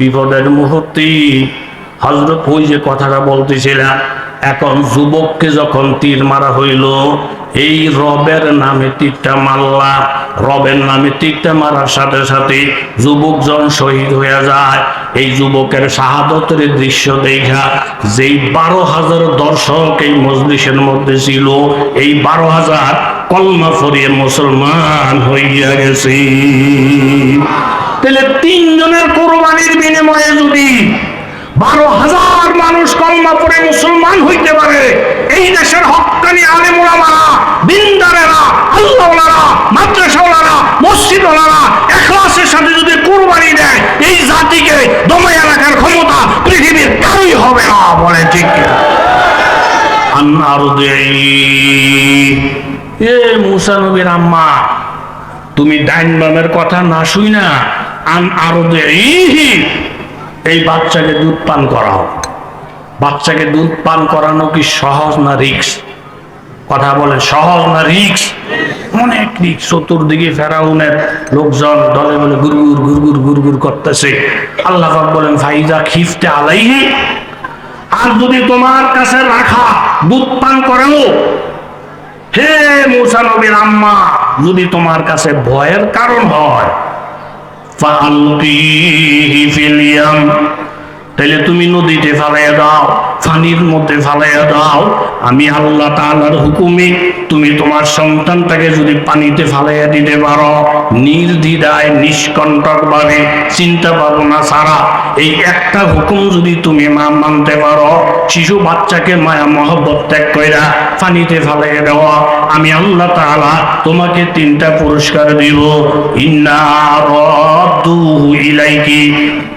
বিপদের মুহূর্তে হজরত ওই যে কথাটা বলতেছিলাম, এখন যুবককে যখন তীর মারা হইল, এই রবের নামে তীরটা মারলা। রবের নামে তীরটা মারার সাথে সাথে যুবক জন শহীদ হয়ে যায়, এই যুবকের শাহাদতের দৃশ্য দেখা। যেই বারো হাজার দর্শক এই মজলিসের মধ্যে ছিল, এই বারো হাজার কলমা ফরিয়ে মুসলমান হইয়া গেছে। তাহলে তিনজনের কোরবানির বিনিময়ে যদি বারো হাজার মানুষ কলমা পড়ে মুসলমান হইতে পারে, এই দেশের হকানি আলেমুলামারা বিন্দারেরা আল্লাহওয়ালারা, মাদ্রাসাওয়ালারা, মসজিদওয়ালারা এখলাসের সাথে যদি কোরবানি দেয়, এই জাতিকে দমাইয়া রাখার ক্ষমতা পৃথিবীর কারোই হবে না, বলে ঠিক? এ মুসা নবীর আম্মা, তুমি ডাইন বামের কথা না শুই না এই বাচ্চাকে দুধ পান করাও। বাচ্চাকে দুধ পান করানো কি সহজ না রিক্স? কথা বলে সহজ না রিক্স? অনেক রিক্স। চতুর্দিকে ফেরাউনের লোকজন দলে বলে গুরগুর গুরগুর গুরগুর করতেছে। আল্লাহ বলেন, ফাইজা খিফতে আলাইহি। আর যদি তোমার কাছে রাখা দুধ পান করানো হে মুসা নবীর আম্মা, যদি তোমার কাছে ভয়ের কারণ হয় তাহলে তুমি নদীতে ফালাইয়া দাও। পানির মধ্যে ফালাইয়া দাও। আমি আল্লাহ তাআলার হুকুমে তুমি তোমার সন্তানটাকে যদি পানিতে ফালাইয়া দিতে পারো, নির্দ্বিধায় নিষ্কণ্টক ভাবে চিন্তা ভাবনা ছাড়া এই একটা হুকুম যদি তুমি মা মানতে পারো, শিশু বাচ্চাকে মায়া মহব্বত ত্যাগ কইরা পানিতে ফালাইয়া দেওয়া আমি আল্লাহ তাআলা তোমাকে তিনটা পুরস্কার দিব। ইন্না রাদ্দুহু ইলাইকি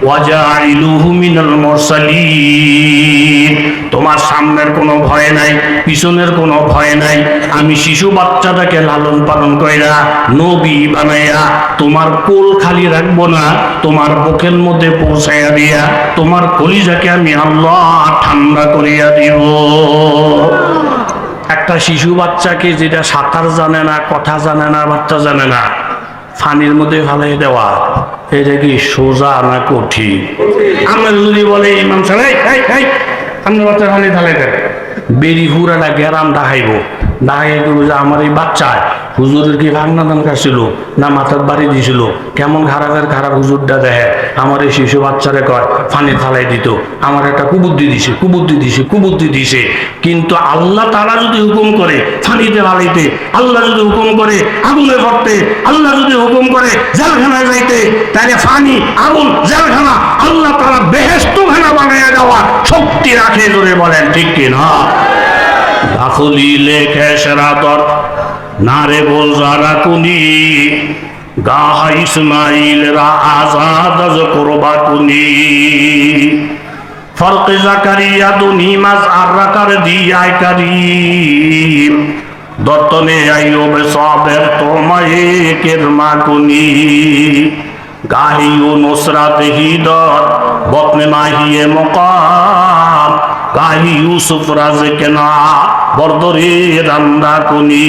ওয়াজাইলুহু মিনাল মুরসালিন। তোমার সামনের কোনো ভয় নাই, পিছনের কোনো ভয় নাই। আমি শিশু বাচ্চাটাকে লালন পালন কইরা নবী বানাইয়া তোমার কোল খালি রাখব না, তোমার বুকের মধ্যে পৌঁছাইয়া দিয়া তোমার কলিজাকে আমি আল্লাহ ঠান্ডা করিয়া দিব। একটা শিশু বাচ্চাকে যেটা সাঁতার জানে না, কথা জানে না, বাচ্চা জানে না, ফানির মধ্যে ফালাই দেওয়া, এটা কি সোজা না কঠিন? আমরা যদি বলে, ইমাম সাহেব আপনার বাচ্চা ফানি ঢালাই দেন বেরি হুরাটা গেরাম ডাহাইব ডাহাই যে আমার এই বাচ্চায় হুজুরের কি ভাগনা দান কাটছিল না মাথার বাড়ি দিছিল, কেমন খারাপের খারাপ হুজুরটা দেখে? আমার এই শিশু বাচ্চারে কয়, ফানি থালাই দিত। আমার একটা কুবুদ্ধি দিছে কুবুদ্ধি দিছে কুবুদ্ধি দিছে। কিন্তু আল্লাহ তারা যদি হুকুম করে, ফানিতে ফালাইতে আল্লাহ যদি হুকুম করে, আগুনে পড়তে আল্লাহ যদি হুকুম করে, জেলখানায় যাইতে তাহলে ফানি, আগুন, জেলখানা, আল্লাহ তারা বেহেস্ত রাখে জোরে বলেন, ঠিক কিনা? দাখলি লেখে সেরাতর নারে বল যারা কুনি গাহা ইসমাইল, রা আজাদ আজ করবা কুনি। ফরক জাকারিয়া দুনি মাস আর রাকার দিয়াই কারিম। দত্তনে আইয়ুব সাবের তোমায়ে কুনি। গাহিউ নুসরাত হিদর বপনে মাহিয়ে মকাম। গাহি ইউসুফ রাজকেনা বরদরে রান্দা কুনি।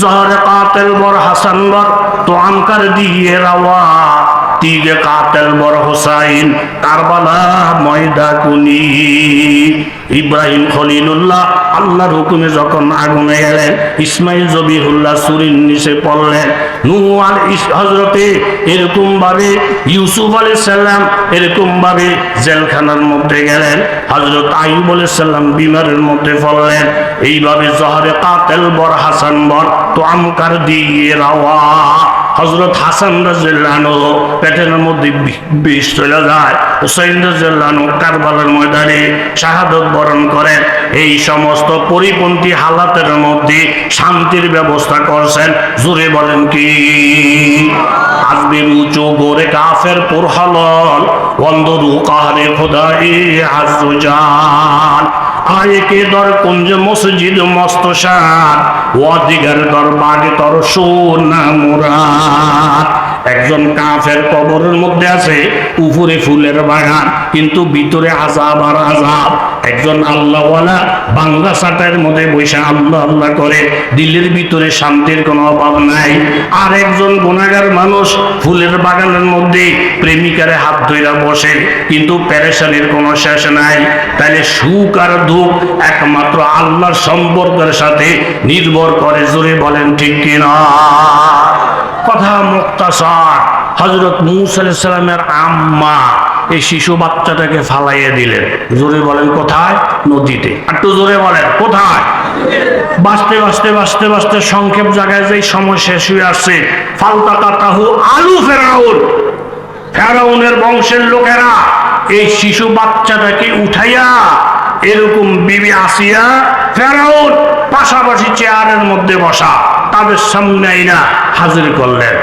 জহর কাতেল বর হাসান বর তো আমকার দিয়ে রাওয়া। তিগে কাতেল বর হোসাইন, কারবালা ময়দা কুনি। ইব্রাহিম খলিলুল্লাহ আল্লাহর হুকুমে যখন আগুনে গেলেন, ইসমাইল জবিহুল্লাহ সুরিন নিচে পড়লেন। নূ আর হজরতে এরকম ভাবে ইউসুফ আলাইহিস সালাম এরকম ভাবে জেলখানার মধ্যে গেলেন। হজরত আইব আলাইহিস সালাম বিমারের মধ্যে পড়লেন। এইভাবে জহরে কাতেল বর হাসান বর, তো আমকার দিয়ে রাওয়া। হজরত হাসান রাজু পেটের মধ্যে বিষ চলে যায়। হুসাইন রাজু কারবালার ময়দানে শাহাদত বরণ করেন। এই সমস্ত পরিপন্থী হালাতের মধ্যে শান্তির ব্যবস্থা করছেন। জুড়ে বলেন কি? আজবের উঁচু গোরে কাফের পুরহালল অন্দরু কাহারে খোদাই আজুজান আয়েকে দর কুঞ্জ মসজিদ মস্ত শান ওয়াদিগার দর বাগে তর সোনা মুরাদ। একজন কাফের কবরের মধ্যে আছে, উপরে ফুলের বাগান, কিন্তু ভিতরে আজাব আর আজাব একজন আল্লাহওয়ালা বাংলা সাটার মধ্যে বসে আল্লাহ আল্লাহ করে, দিলের ভিতরে শান্তির কোনো অভাব নাই। আর একজন গুণাগার মানুষ ফুলের বাগানের মধ্যে প্রেমিকারে হাত ধইরা বসে, কিন্তু প্যারেশানির কোনো শেষ নাই। তাহলে সুখ আর দুঃখ একমাত্র আল্লাহর সম্পর্কের সাথে নির্ভর করে, জোরে বলেন ঠিক কিনা? কথা মুক্তাসার হজরত মুসাল্লামের আম্মা এই শিশু বাচ্চাটাকে ফালাইয়ে দিলেন। জোরে বলেন, কোথায়? নদীতে। একটু জোরে বলেন, কোথায়? বাঁচতে বাঁচতে বাঁচতে বাঁচতে সংক্ষেপ জায়গায় যেই সময় শেষ হয়ে আসছে, ফালতা কাতাহু আলু ফেরাউন। ফেরাউনের বংশের লোকেরা এই শিশু বাচ্চাটাকে উঠাইয়া এরকম বিবি আসিয়া ফেরাউন পাশাপাশি চেয়ারের মধ্যে বসা। তাদের সামনে আইনা হাজির করলেন।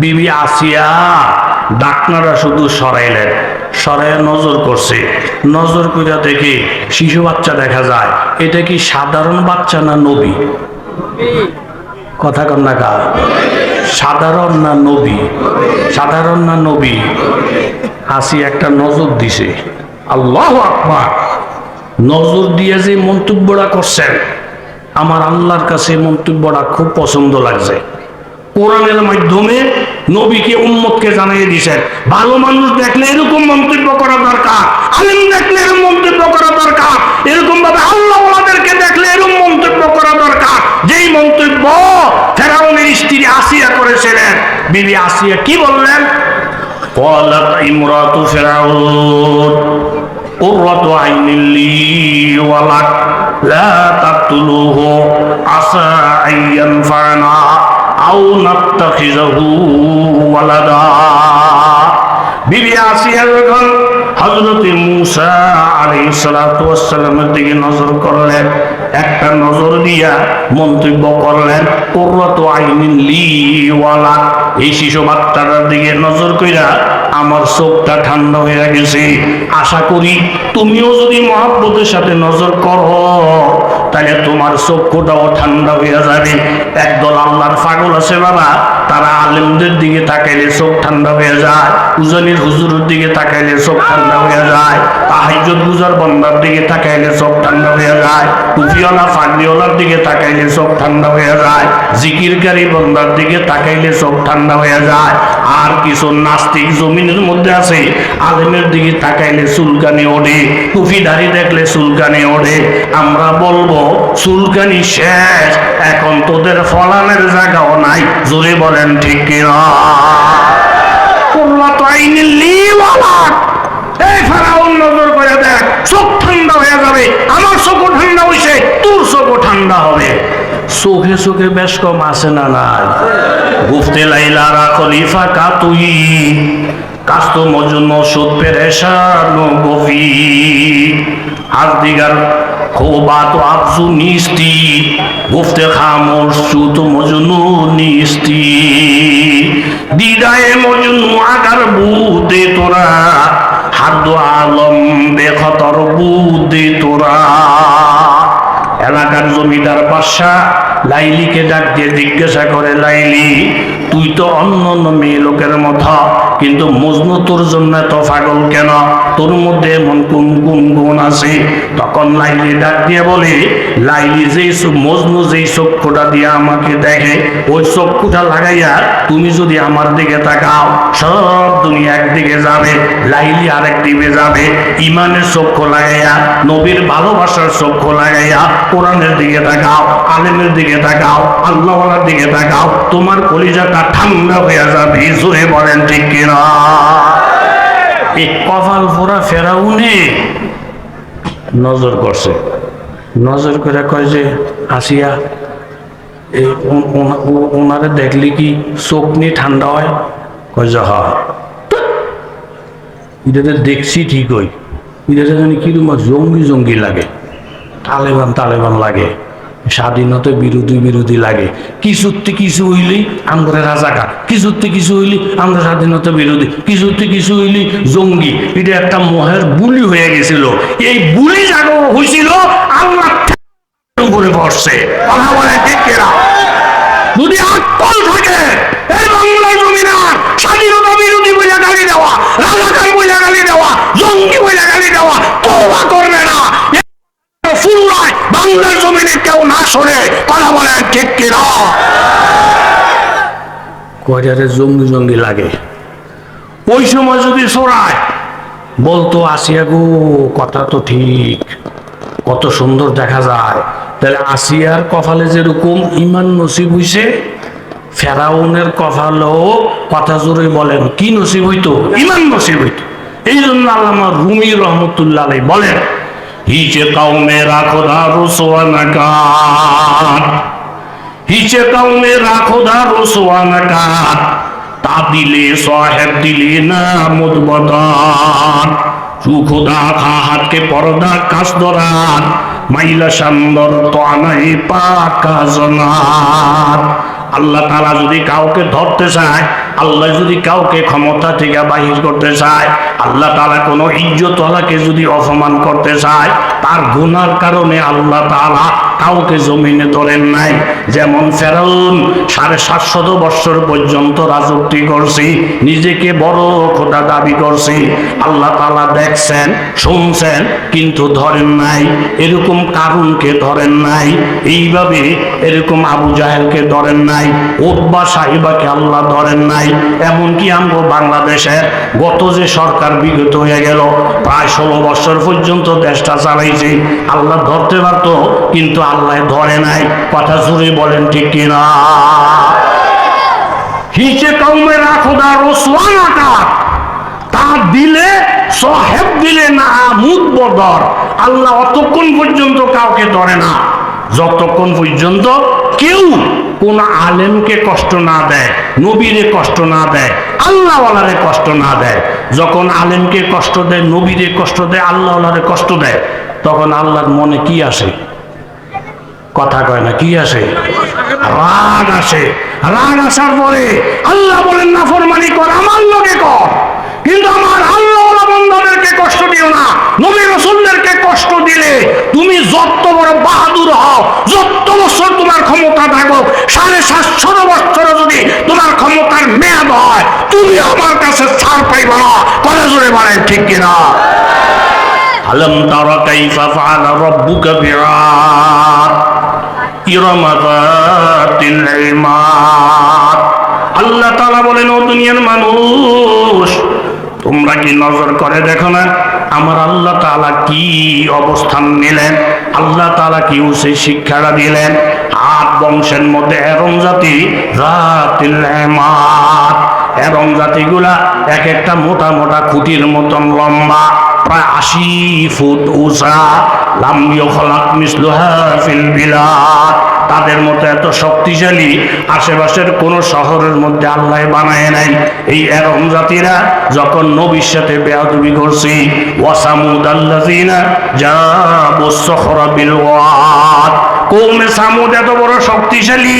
বিবি আসিয়া ডাকনারা শুধু সরাইলেন। সরাইয়া নজর করছে। নজর কইরা দেখে শিশু বাচ্চা দেখা যায়। এটা কি সাধারণ বাচ্চা না নবী? কথা কন্যা কা সাধারণ না নবী? সাধারণ না নবী? হাসি একটা নজর দিছে। আল্লাহ আকবার। নজর দিয়ে যে মন্তব্যটা করছেন আমার আল্লাহর কাছে মন্তব্যটা খুব পছন্দ লাগছে কোরআনের মাধ্যমে নবীকে উম্মতকে জানিয়ে দিয়েছেন ভালো মানুষ দেখলে এরকম মন্তব্য করা দরকার আলিম দেখলে এরকম মন্তব্য করা দরকার এরকম ভাবে আল্লাহ ওনাদেরকে দেখলে এরকম মন্তব্য করা দরকার যেই মন্তব্য ফেরাউনের স্ত্রী আসিয়া করেছিলেন বিবি আসিয়া কি বললেন قالت امرأة فرعون قرة عين لي ولك لا تقتلوه عسى أن ينفعنا أو نتخذه ولدا বিবি আসিয়া যখন হজরত মুসা আলী সালাতামের দিকে নজর করলেন। একটা নজর দিয়া মন্তব্য করলেন ওরত আইনিন লিওয়ালা এই শিশু বাচ্চাটার দিকে নজর কইরা আমার চোখটা ঠান্ডা হয়ে গেছে। আশা করি তুমিও যদি মহাব্বতের সাথে নজর করো। তাহলে তোমার চক্ষুটাও ঠান্ডা হয়ে যাবে। একদল আল্লাহর পাগল আছে বাবা, তারা আলেমদের দিকে তাকাইলে চোখ ঠান্ডা হয়ে যায়, উজানির হুজুরের দিকে তাকাইলে চোখ ঠান্ডা হয়ে যায়, তাহাজ্জুদ গুজার বন্দার দিকে তাকাইলে চোখ ঠান্ডা হয়ে যায়, টুপিওয়ালা ফাগলিওয়ালার দিকে তাকাইলে চোখ ঠান্ডা হয়ে যায়, জিকিরকারী বন্দার দিকে তাকাইলে চোখ ঠান্ডা হয়ে যায়। আর কিছু নাস্তিক জমিনের মধ্যে আছে, আলেমের দিকে তাকাইলে চুলকানি ওঠে টুপি দাড়ি দেখলে চুলকানি ওঠে আমরা বলব চুলকানি শেষ। এখন তোদের ফলানের জায়গাও নাই। জোরে বলেন, ঠিক কিনা এই বেশ কম আছে না নাই? গুফতে লাইলারা খলিফা কাতুই কাস্ত মজুন ওষুধ পেরেশানো গভি হাত দিগার আফজু নিস্তি গুফতে খামোশ চুত মজনু নিস্তি দিদায়ে মজনু আগার বুতে তোরা হাদ আলম বেখতর বুদে তোরা। এলাকার জমিদার বাদশাহ লাইলিকে ডাক দিয়ে জিজ্ঞাসা করে, লাইলি তুই তো অন্য অন্য মেয়ে লোকের মতো কিন্তু মজনু তোর জন্য তো পাগল কেন? তোর মধ্যে এমন কোন কোন গুণ আছে। তখন লাইলি ডাক দিয়ে বলে, লাইলি যেই মজনু যেই চক্ষুটা দিয়ে আমাকে দেখে, ওই চক্ষুটা লাগাইয়া তুমি যদি আমার দিকে তাকাও, সব দুনিয়া একদিকে যাবে, লাইলি আরেক দিকে যাবে। ইমানের চক্ষু লাগাইয়া, নবীর ভালোবাসার চক্ষু লাগাইয়া কোরআনের দিকে তাকাও, আলেমের দিকে তাকাও, আল্লাহওয়ালার দিকে তাকাও, তোমার কলিজাটা ঠান্ডা হয়ে যাবে, জোরে বলেন ঠিক কিনা? এই কপাল ফোরা ফেরাউনে নজর করছে। নজর করে কয় যে, আসিয়া, এই ওনারে দেখলি কি চোখ নিয়ে ঠান্ডা হয়? কয় যে, হয়। এটাতে দেখছি ঠিকই। এটাতে জানি কীরকম জঙ্গি জঙ্গি লাগে। তালেবান তালেবান লাগে। স্বাধীনতা বিরোধী বিরোধী লাগে। কিছুতে কিছু হইলি? আমরা রাজাকার। কিছুতে কিছু হইলি? আমরা স্বাধীনতা বিরোধী। কিছুতে কিছু হইলি? জঙ্গি। এটা একটা মহের বুলি হয়ে গেছিল। এই বুলি জাগো হয়েছিল আল্লাহ উপরে পড়ছে কথা বলে ঠিক যদি আক্কল থাকে, এই বাংলা জমিনার স্বাধীনতা বিরোধী বইলা গালি দেওয়া, রাজাকার বইলা গালি দেওয়া, জঙ্গি বইলা গালি দেওয়া তোবা করবে না বাংলার জমিনে কেউ না শোনে কথা বলেন, ঠিক কিনা? কয়টারে জঙ্গি জঙ্গি লাগে। ওই সময় যদি সরায়, বলতো আসিয়া গো, কথা তো ঠিক, কত সুন্দর দেখা যায়। তাহলে আসিয়ার কপালে যেরকম ইমান নসিব হইছে, ফেরাউনের কপালেও কথা জোরে বলেন, কি নসিব হইতো? ইমান নসিব হইতো। এই জন্য আল্লামা রুমি রহমতুল্লাহ বলেন হিচে কাউমে রাখো দা রুসোয়ানা কান হিচে কাউমে রাখো দা রুসোয়ানা কান তা দিলে সাহেব দিলে না মুদবদান সুখুদা খা হাতকে পরদা কাজ দরান মাইলা সান্দর তো আনাই পাকা জনাত আল্লাহ তারা যদি কাউকে ধরতে চায় আল্লাহ যদি কাউকে ক্ষমতা থেকে বাহির করতে চায়, আল্লাহ তারা কোনো ইজ্জতওয়ালাকে যদি অপমান করতে চায়, তার গুনার কারণে আল্লাহ তাআলা কাউকে জমিনে ধরেন নাই। যেমন ফেরাউন সাড়ে সাতশত বৎসর পর্যন্ত রাজত্বি করছি, নিজেকে বড় খোদা দাবি করছি। আল্লাহ তালা দেখছেন, শুনছেন, কিন্তু ধরেন নাই, এরকম কারুনকে ধরেন নাই, এইভাবে এরকম আবু জাহেলকে ধরেন নাই ওব্বা সাহিবাকে আল্লাহ ধরেন নাই। এমনকি আমরা বাংলাদেশে গত যে সরকার বিগত হয়ে গেল, প্রায় ষোলো বছর পর্যন্ত দেশটা চালাইছে। আল্লাহ ধরতে পারতো, কিন্তু আল্লাহ ধরে নাই। কথা জুড়ে বলেন ঠিক কিনা? হিচে কৌমে রাখো দা রসওয়ানাটা তা দিলে, সহেব দিলে না মুদ বদর। আল্লাহ অতক্ষণ পর্যন্ত কাউকে ধরে না। যতক্ষণ পর্যন্ত কেউ কোন আলেমকে কষ্ট না দেয়, নবীরে কষ্ট না দেয়, আল্লাহওয়ালারে কষ্ট না দেয়। যখন আলেমকে কষ্ট দেয়, নবীরে কষ্ট দেয়, আল্লাহওয়ালারে কষ্ট দেয়, তখন আল্লাহর মনে কি আসে? কথা কয় না, কি আসে? রাগ আসে। রাগ আসার পরে আল্লাহ বলেন না ফরমানি কর, আমার লোকে কর। কিন্তু আমার আল্লাহ বন্ধদেরকে কষ্ট দিও না। নবী রসুলদেরকে কষ্ট দিলে তুমি যত বড় তোমার ক্ষমতা থাকো সাড়ে সাতশো বছর যদি তোমার ক্ষমতার মেয়াদ হয়, তুমি আমার কাছে ছাড় পাইবা না। কথা জোরে বলেন, ঠিক কিনা? আলম আল্লাহ তাআলা বলেন, ও দুনিয়ার মানুষ, তোমরা কি নজর করে দেখো না, আমার আল্লাহ তাআলা কি অবস্থান নিলেন? আল্লাহ তাআলা কি সেই শিক্ষাটা দিলেন? আট বংশের মধ্যে এরম জাতি, জাতিল ইমাদ এবং জাতিগুলা এক একটা মোটা মোটা খুঁটির মতন লম্বা, প্রায় আশি ফুট উঁচা। লাম্বিও খলাক মিসলুহা ফিল বিলাদ। তাদের মতো এত শক্তিশালী আশেপাশের কোন শহরের মধ্যে আল্লাহ বানায় নাই। এই এরম জাতিরা যখন নবীর সাথে বেয়াদবি করছি, ওয়াসামুদ আল্লাযিনা জাবু সখরা বিল ওয়াদ। কৌমে সামুদ এত বড় শক্তিশালী,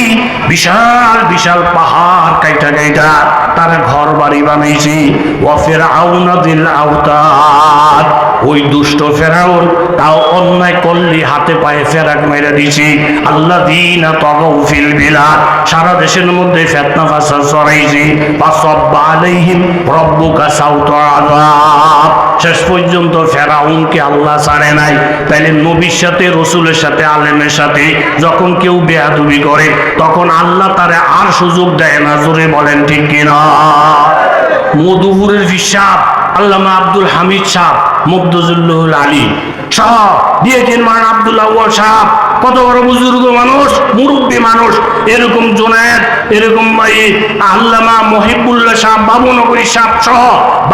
বিশাল বিশাল পাহাড় কাইটা কাইটা তার ঘর বাড়ি বানাইছে। ওয়াফের আউনা দিল আওতাদ। ওই দুষ্ট ফেরাউন তাও অন্যায় করলি হাতে পায়ে ফেরাক মেরে দিছি। আল্লাহ দিন তগৌ ফিল বিলাদ। সারা দেশের মধ্যে ফেতনা ফাসা চড়াইছি পাসব্বা আলাইহিম রব্বুকা সাউত আযাব। শেষ পর্যন্ত ফেরাউনকে আল্লাহ ছাড়ে নাই। তাইলে নবীর সাথে, রসুলের সাথে, আলেমের সাথে যখন কেউ বেয়াদুবি করে, তখন আল্লাহ তারে আর সুযোগ দেয় না। জোরে বলেন ঠিক কিনা? মধুপুরের হিসাব আল্লামা আব্দুল হামিদ সাহ মুগ্ধজুল্লুল আলী। সহ দিয়েছেন মান আব্দুল্লাহ সাহ কত বড় বুজুর্গ মানুষ, মুরব্বী মানুষ, এরকম জোনায়েত এরকম আল্লামা মহিবুল্লাহ সাহ বাবুনগরী সাহ সহ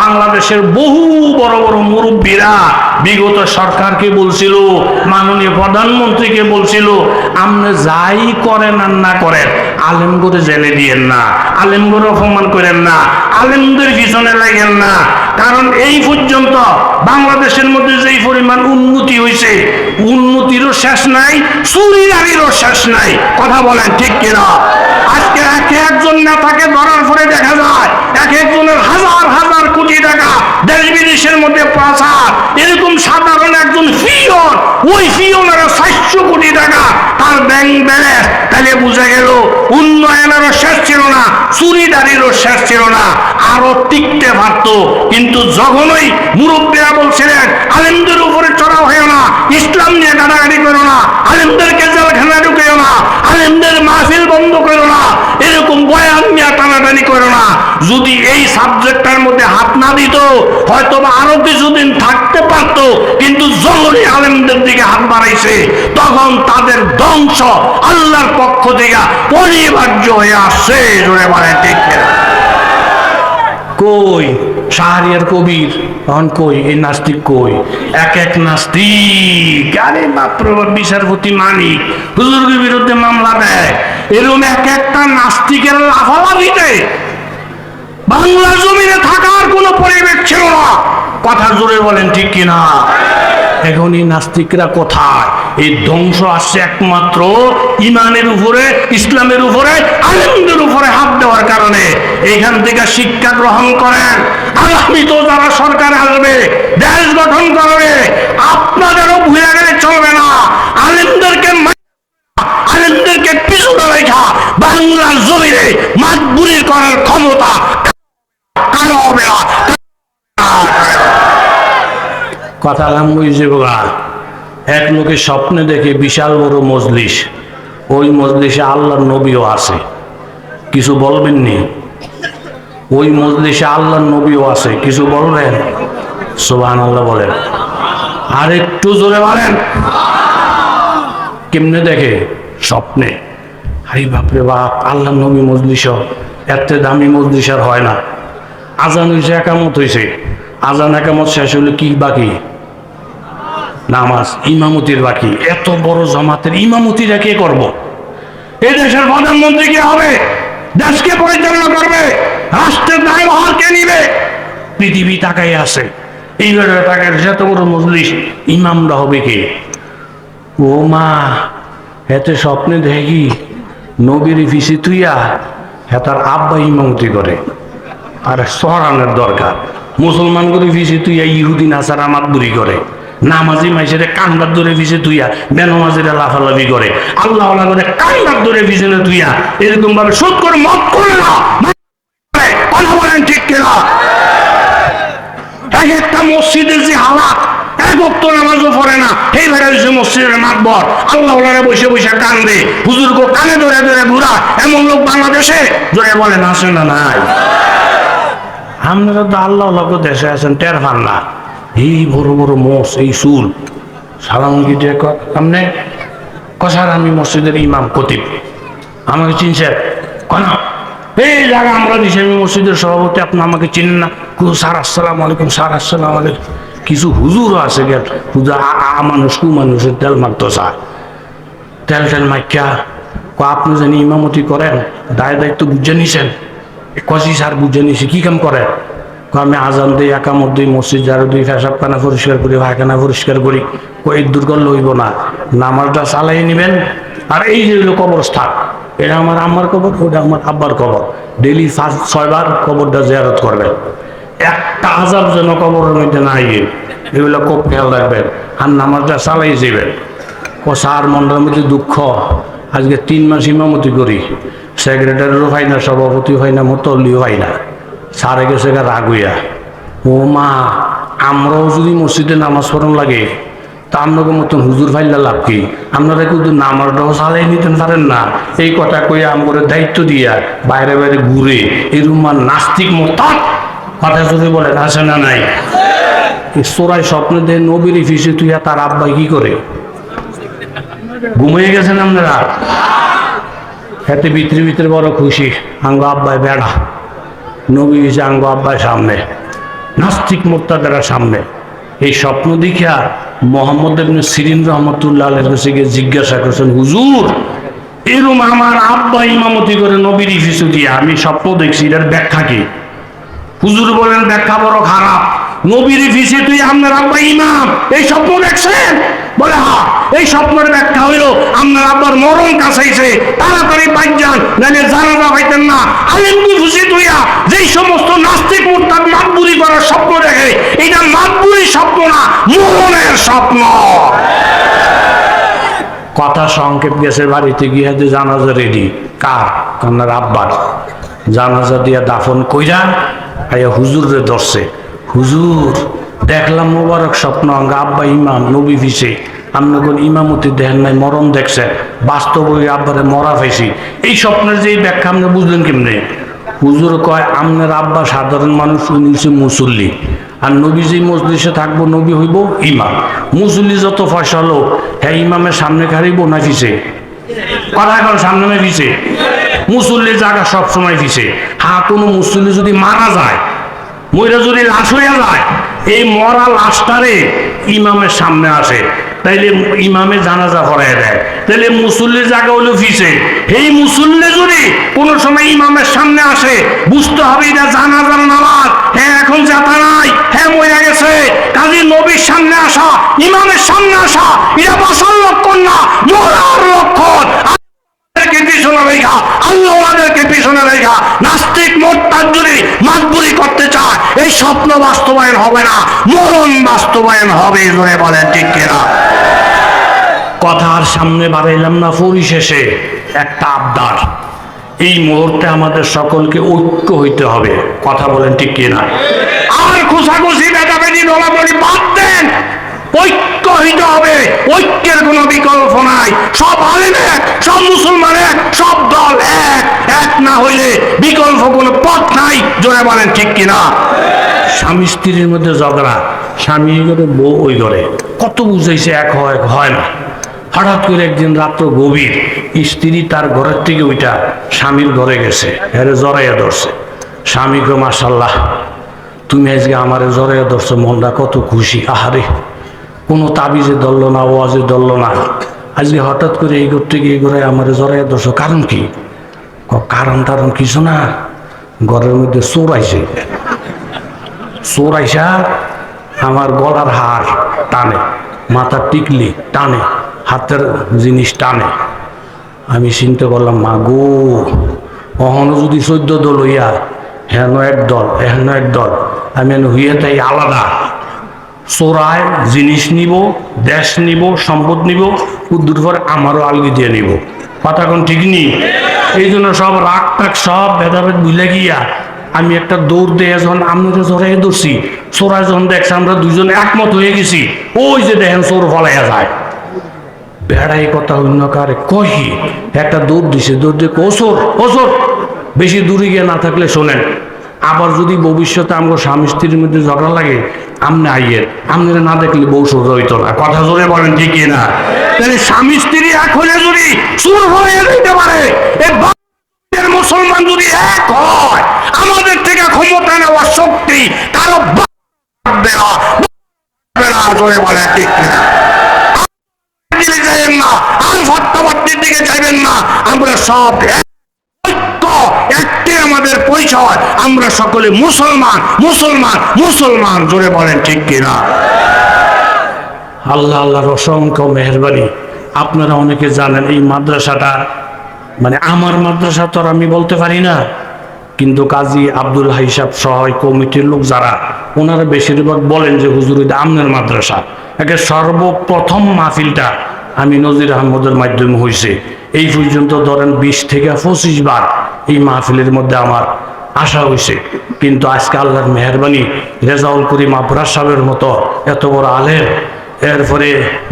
বাংলাদেশের বহু বড় বড় মুরব্বীরা বিগত সরকারকে বলছিল, মাননীয় প্রধানমন্ত্রীকে বলছিল, আপনি যাই করেন আর না করেন আলেমগরে জেনে দিয়েন না আলেমগরে অপমান করেন না, আলেমদের পিছনে লাগেন না। কারণ এই পর্যন্ত বাংলাদেশের মধ্যে যেই পরিমাণ উন্নতি হয়েছে, উন্নতিরও শেষ নাই চুরিদারিরও শেষ নাই। কথা বলেন ঠিক কিনা? আজকে এক একজন নেতাকে ধরার পরে দেখা যায় এক একজনের হাজার হাজার কোটি টাকা দেশ বিদেশ দেশের মধ্যে প্রাসাদ এরকম সাধারণ একজন ফিয়ন ওই সাতশো কোটি টাকা তার ব্যাংক ব্যালেন্স তাহলে গেল, উন্নয়নেরও শেষ ছিল না, চুরিদারিরও শেষ ছিল না, আরও টিকতে কিন্তু যখনই মুরব্বীরা বলছিলেন, আলেমদের উপরে চড়াও হয় না, ইসলাম নিয়ে গাড়াগাড়ি করো না আলেমদেরকে জেলখানা ঢুকেও না, আলেমদের মাহফিল বন্ধ করো না, এরকম বয়ান নিয়ে টানাটানি করো না। যদি এই সাবজেক্টটার মধ্যে হাত না দিত হয়তো বা আরও কিছুদিন থাকতে পারতো, কিন্তু যখনই আলেমদের দিকে হাত বাড়াইছে, তখন তাদের ধ্বংস আল্লাহর পক্ষ থেকে অনিবার্য হয়ে আসছে, জোরে বলে ঠিক কই? শাহরিয়ার কবির? তখন কই? এই নাস্তিক কই? এক এক নাস্তিক। আরে মাত্র বিচারপতি মানিক হুজুরের বিরুদ্ধে মামলা দেয়। এরকম এক একটা নাস্তিকের লাফালাফিতে বাংলা জমিনে থাকার কোনো পরিবেশ ছিল না। কথা জোরে বলেন, ঠিক কিনা? এখন এই নাস্তিকরা কোথায়? এই ধ্বংস আসছে একমাত্র ইমানের উপরে, ইসলামের উপরে আনন্দের উপরে হাত দেওয়ার কারণে। এইখান থেকে শিক্ষা গ্রহণ করেন। আগামী তো যারা সরকার আসবে, দেশ গঠন করবে, আপনাদেরও ভুলে গেলে চলবে না। আলেমদেরকে আলেমদেরকে পিছনে রেখা বাংলার জমিনে মাতবুরি করার ক্ষমতা কারও হবে না কথা লাম এক লোকে স্বপ্নে দেখে বিশাল বড় মজলিস। ওই মজলিসে আল্লাহর নবীও আছে। কিছু বলবেননি ওই মজলিসে আল্লাহর নবীও আছে। কিছু বলবেন? সোবান আল্লাহ বলেন। আর একটু জোরে বলেন। কেমনে দেখে? স্বপ্নে। আরে বাপরে বাপ আল্লাহ নবী মজলিস। এত দামি মজলিস আর হয় না। আজান হয়েছে একামত হয়েছে আজান একামত শেষ হলে কি বাকি? নামাজ, ইমামতির বাকি। এত বড় জমাতের ইমামতিটা কে করব? এই দেশের প্রধানমন্ত্রী কে হবে? দেশকে পরিচালনা করবে? রাষ্ট্রের দায়ভার কে নিবে? পৃথিবী তাকাই আছে। এইবারে তাকায় এত বড় মজলিস, ইমামরা হবে কে? ও মা, এতে স্বপ্নে দেখি নবীর ফিসি তুইয়া হেতার আব্বা ইমামতি করে। আর সরানোর দরকার। মুসলমান করে ফিসে তুইয়া ইহুদিন আসার আমার বুড়ি করে। নামাজি মাইসের কান্দার ধরে ফিসে তুইয়া বেনমাজিরা লাফালাফি করে। আল্লাহ করে কান্দার ধরে ফিসে তুইয়া এরকম ভাবে শোধ করে মত করে না। কথা বলেন ঠিক কিনা? এক একটা মসজিদের যে হালাত, এক অক্ত নামাজও পড়ে না। এই হচ্ছে মসজিদের মাতবর। আল্লাহ বসে বসে কান্দে। হুজুর কানে ধরে ধরে ঘুরা। এমন লোক বাংলাদেশে? জোরে বলেন আসে না নাই? আপনারা তো আল্লাহ লোক দেশে আছেন, টের পান না। এই বড় বড় মোষ এই চুল। সালাম গিয়ে সামনে কষার আমি মসজিদের ইমাম কতিব আমাকে চিনছেন? কেন এই জায়গা আমরা দিছি আমি মসজিদের সভাপতি, আপনি আমাকে চিনেন না? কু স্যার, আসসালাম আলাইকুম, স্যার, আসসালাম আলাইকুম। কিছু হুজুরও আছে গেল হুজুর, আ- মানুষ, কু মানুষের তেল মারতো, স্যার। তেল টেল মাইকা। ক আপনি জানি ইমামতি করেন? দায় দায়িত্ব বুঝে নিছেন? কষি স্যার, বুঝে নিছি। কি কাম করেন? আমি আজান দিই, একামত দিই, মসজিদ ঝাড়ু দিই পেশাবখানা পরিষ্কার করি, পায়খানা পরিষ্কার করি, কই দূর করলে হইব না। নামাজটা চালাই নিবেন, আর এই যে হলো কবরস্থান, এটা আমার আম্মার কবর, ওটা আমার আব্বার কবর। ডেলি ছয়বার কবরটা জিয়ারত করবেন। একটা আজাব যেন কবরের মধ্যে না গিয়ে এগুলো খুব খেয়াল রাখবেন, আর নামাজটা চালাই যাবেন ও সার মন্ডলের মধ্যে দুঃখ, আজকে তিন মাস ইমামতি করি সেক্রেটারিও হয় না সভাপতি হয় না মতলিও হয় না সারে গেছে গা রাগ হইয়া ও মা, আমরাও যদি মসজিদে নামাজ পড়ন লাগে, তা আপনাকে মতন হুজুর ফাইল্লা লাভ কি? আপনারা কিন্তু নামাজটাও চালাই নিতেন পারেন না? এই কথা কই আমগরে দায়িত্ব দিয়া বাইরে বাইরে ঘুরে এরকম আর নাস্তিক মোতাক কথা যদি বলেন আসে না নাই? এই সোরাই স্বপ্নে দেয়, নবীর ফিসে তুই তার আব্বাই কি করে? ঘুমিয়ে গেছেন আপনারা? এতে ভিতরে ভিতরে বড় খুশি। আঙ্গ আব্বাই বেড়া। নবী হয়েছে আঙ্গ আব্বাই সামনে, নাস্তিক মোর্তাদারা সামনে, এই স্বপ্ন দেখিয়া মোহাম্মদ ইবনে সিরিন রহমতুল্লাহ কাছে গিয়ে জিজ্ঞাসা করছেন, হুজুর, এরম আমার আব্বা ইমামতি করে নবীর ইফিসু দিয়ে আমি স্বপ্ন দেখছি, এটার ব্যাখ্যা কি? হুজুর বলেন, ব্যাখ্যা বড় খারাপ। নবীর ফিসে তুই আপনার আব্বা ইমাম, এই স্বপ্ন দেখছেন? বলে, হা, এই স্বপ্নের ব্যাখ্যা হইল, আপনার আব্বার মরণ কাছাইছে তাড়াতাড়ি বাইক যান, নাহলে জানাজা পাইতেন না। আলেমকে খুশি তুইয়া যেই সমস্ত নাস্তিক মুরতাদ মাতবুরি করার স্বপ্ন দেখে, এটা মাতবুরি স্বপ্ন না, মরণের স্বপ্ন। কথা সংক্ষেপ গেছে, বাড়িতে গিয়ে যে জানাজা রেডি কার? কন্যার আব্বার। জানাজা দিয়া দাফন কইরা আইয়া হুজুরে ধরছে। হুজুর দেখলাম মোবারক স্বপ্ন আব্বা ইমাম, নবী ফিসে কোন ইমামতি দেখেন নাই, মরণ দেখছে। বাস্তব আব্বারে মরা ফেসি এই স্বপ্নের যে ব্যাখ্যা আপনি বুঝলেন কেমনে? হুজুর কয়, আমনের আব্বা সাধারণ মানুষ, উনি হচ্ছে মুসল্লি। আর নবী যে মজলিসে থাকব, নবী হইব ইমাম। মুসল্লি যত ফয়সা হলো হ্যাঁ ইমামের সামনে খারিব না ফিসে কথা সামনে ফিসে মুসল্লির জায়গা সব সময় ফিসে হ্যাঁ কোনো মুসল্লি যদি মারা যায়, মইরা যদি লাশ হইয়া যায় এই মরা লাশটারে ইমামের সামনে আসে। তাইলে ইমামে জানাজা করাই দেয়। তাইলে মুসল্লির জায়গা হইল ফিসে। এই মুসল্লি যদি কোনো সময় ইমামের সামনে আসে, বুঝতে হবে এটা জানাজার নামাজ। হ্যাঁ এখন যাতা নাই হ্যাঁ মরে গেছে। কাজী নবীর সামনে আসা, ইমামের সামনে আসা, এটা বাসার লক্ষণ না, মরার লক্ষণ। আমাদেরকে আল্লাহ পিছনে রেখা নাস্তিক মোট্টার যদি মাতবুরি করতে চায়। এই স্বপ্ন বাস্তবায়ন হবে না, মরণ বাস্তবায়ন হবে জোরে বলেন ঠিক কিনা। কথার সামনে বাড়াইলাম না পরিশেষে একটা আবদার। এই মুহূর্তে আমাদের সকলকে ঐক্য হইতে হবে, কথা বলেন ঠিক কিনা। আর খুশাখুশি বেটাবেটি বলাবলি বাদ দেন। ঐক্য হইতে হবে, ঐক্যের কোনো বিকল্প নাই। সব আলেম এক, সব মুসলমান এক, সব দল এক এক না হইলে বিকল্প কোনো পথ নাই জোরে বলেন ঠিক কিনা? স্বামী স্ত্রীর মধ্যে ঝগড়া স্বামী ঘরে বউ ওই ঘরে কত বুঝাইছে এক হয় হয় না। হঠাৎ করে একদিন রাত্র গভীর স্ত্রী তার ঘরের থেকে ওইটা স্বামীর ঘরে গেছে হ্যাঁ জড়াইয়া ধরছে। স্বামীকে মাসাল্লাহ তুমি আজকে আমার জড়াইয়া ধরছো মনটা কত খুশি। আহারে কোনো তাবিজে ধরল না ওয়াজে ধরল না। আজকে হঠাৎ করে এই ঘর থেকে এই ঘরে আমার জড়াইয়া ধরছো কারণ কি? ক, কারণ টারণ কিছু না। ঘরের মধ্যে চোর আইছে। চোর আইসা আমার গলার হার টানে মাথার টিকলি টানে, হাতের জিনিস টানে। আমি চিন্তা করলাম মা গো, অহনো যদি চোদ্দ দল হইয়া, হেন এক দল, হেন এক দল, আমি হইয়া তাই আলাদা। চোরায় জিনিস নিব, দেশ নিব, সম্পদ নিব উদ্দুর পরে আমারও আলগি দিয়ে নিব। কথা কোন ঠিক নেই। এই জন্য সব রাগ টাক সব ভেদাভেদ ভুলে গিয়া আমি একটা দৌড় দিয়ে যখন আমরা জড়াই ধরছি চোরা যখন দেখছি আমরা দুজন একমত হয়ে গেছি, ওই যে দেখেন চোর ফলাইয়া যায়। বেড়াই কথা অন্য কারে কহি, একটা দৌড় দিছে, দৌড় দিয়ে ওসর ওসর বেশি দূরে গিয়ে না থাকলে শোনেন। আবার যদি ভবিষ্যতে আমার স্বামী স্ত্রীর মধ্যে ঝগড়া লাগে আমনে আইয়ের। আমনে না দেখলে বউ সোজা হইতো না। কথা জোরে বলেন, ঠিক না তাহলে স্বামী স্ত্রী এক হলে যদি সুর হয়ে যেতে পারে মুসলমান যদি এক হয়, আমাদের থেকে ক্ষমতা শক্তি কারও জোরে বলেন ঠিক না দিকে যাবেন না, আর দিকে যাবেন না, আমরা সব পরিচয় আমরা সকলে মুসলমান মুসলমান মুসলমান, জোরে বলেন ঠিক কিনা? আল্লাহ, আল্লাহর অসংখ্য মেহরবানি। আপনারা অনেকে জানেন এই মাদ্রাসাটা মানে আমার মাদ্রাসা তো আর আমি বলতে পারি না, কিন্তু কাজী আব্দুল হাইসাব সহ কমিটির লোক যারা, ওনারা বেশিরভাগ বলেন যে, হুজুর আমনের মাদ্রাসা। একে সর্বপ্রথম মাহফিলটা আমি নজির আহমদের মাধ্যমে হয়েছে এই পর্যন্ত ধরেন বিশ থেকে পঁচিশ বার এই মাহফিলের মধ্যে আমার আশা হয়েছে কিন্তু আজকে আল্লাহর মেহরবানি, রেজাউল করিম আবরার সাহেবের মতো এত বড় আলেম, এরপরে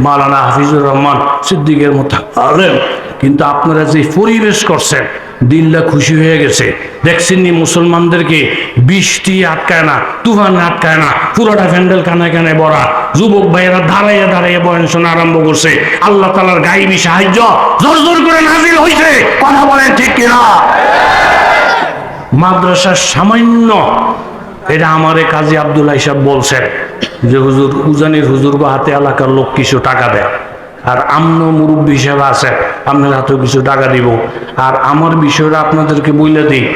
মালানা হাফিজুর রহমান সিদ্দিকের মতো আলেম, কিন্তু আপনারা যে পরিবেশ করছেন দিল্লা খুশি হয়ে গেছে। দেখছেন নি মুসলমানদেরকে বৃষ্টি আটকায় না, তুফান আটকায় না, পুরোটা প্যান্ডেল কানায় কানায় ভরা। যুবক ভাইয়েরা দাঁড়াইয়া দাঁড়াইয়া বয়ান শোনা আরম্ভ করছে। আল্লাহ তালার গাইবি সাহায্য, জোর জোর করে নাজিল হয়েছে কথা বলেন ঠিক কিনা? মাদ্রাসার সামান্য, এটা আমার কাজী আবদুল্লাহ সাহেব বলছেন যে, হুজুর, উজানির হুজুর বা হাতে এলাকার লোক কিছু টাকা দেয়। আর আমন মুরব্বী হিসাবে আছে আপনার হাতেও কিছু টাকা দিব। আর আমার বিষয়টা আপনাদেরকে বইলে দিই।